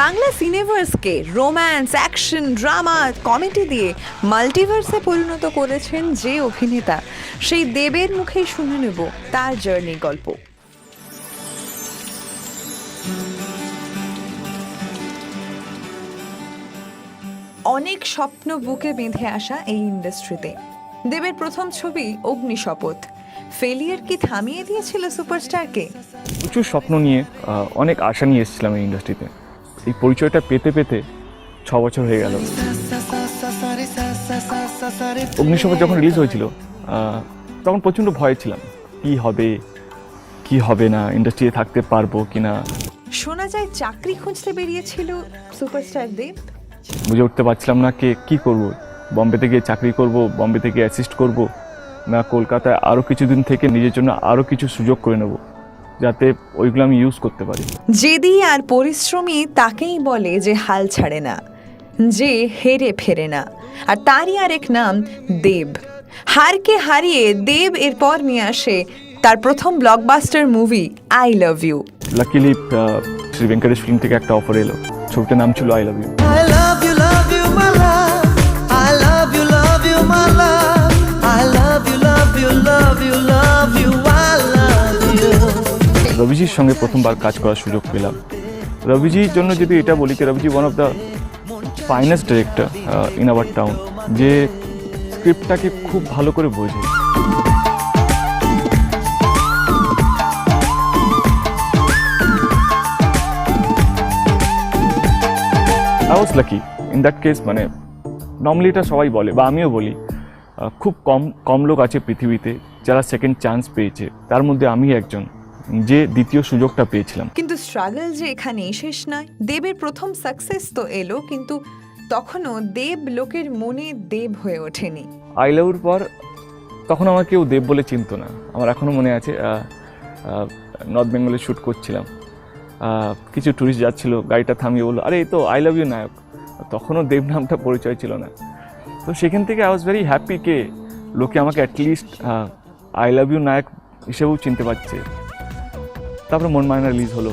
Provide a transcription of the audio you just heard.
বাংলা সিনেভার্সকে romance, action, drama, comedy দিয়ে মাল্টিভার্সে পরিণত করেছেন যে অভিনেতা, সেই দেবের মুখেই শুনে নেব তার জার্নি গল্প। অনেক স্বপ্ন বুকে বেঁধে আসা এই ইন্ডাস্ট্রিতে। দেবের প্রথম ছবি অগ্নিশপথ ফেলিয়ার কি থামিয়ে দিয়েছিল সুপারস্টারকে? প্রচুর স্বপ্ন নিয়ে অনেক আশা নিয়ে এসেছিলাম এই ইন্ডাস্ট্রিতে। এই পরিচয়টা পেতে পেতে ছ বছর হয়ে গেল। অগ্নিশপথ যখন রিলিজ হয়েছিল তখন প্রচণ্ড ভয়ে ছিলাম। কি হবে কি হবে না ইন্ডাস্ট্রিতে থাকতে পারব কি না শোনা যায় চাকরি খুঁজতে বেরিয়েছিল সুপারস্টার দেব। বুঝে উঠতে পারছিলাম না কে কি করব? বম্বেতে গিয়ে চাকরি করব বম্বে থেকে অ্যাসিস্ট করব না কলকাতায় আরও কিছুদিন থেকে নিজের জন্য আরও কিছু সুযোগ করে নেব। যাতে ওইগুলো আমি ইউজ করতে পারি। জেদি আর পরিশ্রমী তাকেই বলে যে হাল ছাড়ে না যে হেরে ফেরে না। আর তারই আরেক নাম দেব। হারকে হারিয়ে দেব এরপর নিয়ে আসে তার প্রথম blockbuster movie I love you luckily Shri Venkatesh film থেকে একটা অফার এলো। ছবিটার নাম ছিল আই লাভ ইউ রবিজির সঙ্গে প্রথমবার কাজ করার সুযোগ পেলাম। রবিজির জন্য যদি এটা বলি কি Raviji one of the finest director in our town যে স্ক্রিপ্টটাকে খুব ভালো করে বোঝে। I lucky in that case মানে নর্মালি এটা সবাই বলে, বা আমিও বলি খুব কম কম লোক আছে পৃথিবীতে যারা সেকেন্ড চান্স পেয়েছে। তার মধ্যে আমি একজন। যে দ্বিতীয় সুযোগটা পেয়েছিলাম। কিন্তু স্ট্রাগল যে এখানেই শেষ নয়। দেবের প্রথম সাকসেস তো এলো কিন্তু তখনও দেব লোকের মনে দেব হয়ে ওঠেনি। আই লাভর পর তখন আমার কেউ দেব বলে চিনতো না। আমার এখনও মনে আছে নর্থ বেঙ্গলে শ্যুট করছিলাম। কিছু টুরিস্ট যাচ্ছিল গাড়িটা থামিয়ে বলল আরে এই তো আই লাভ ইউ নায়ক। তখনও দেব নামটা পরিচয় ছিল না। তো সেখান থেকে আই ওয়াজ ভেরি হ্যাপি কে লোকে আমাকে at least I love you নায়ক হিসেবেও চিনতে পারছে। তারপরে মন মায়না রিলিজ হলো।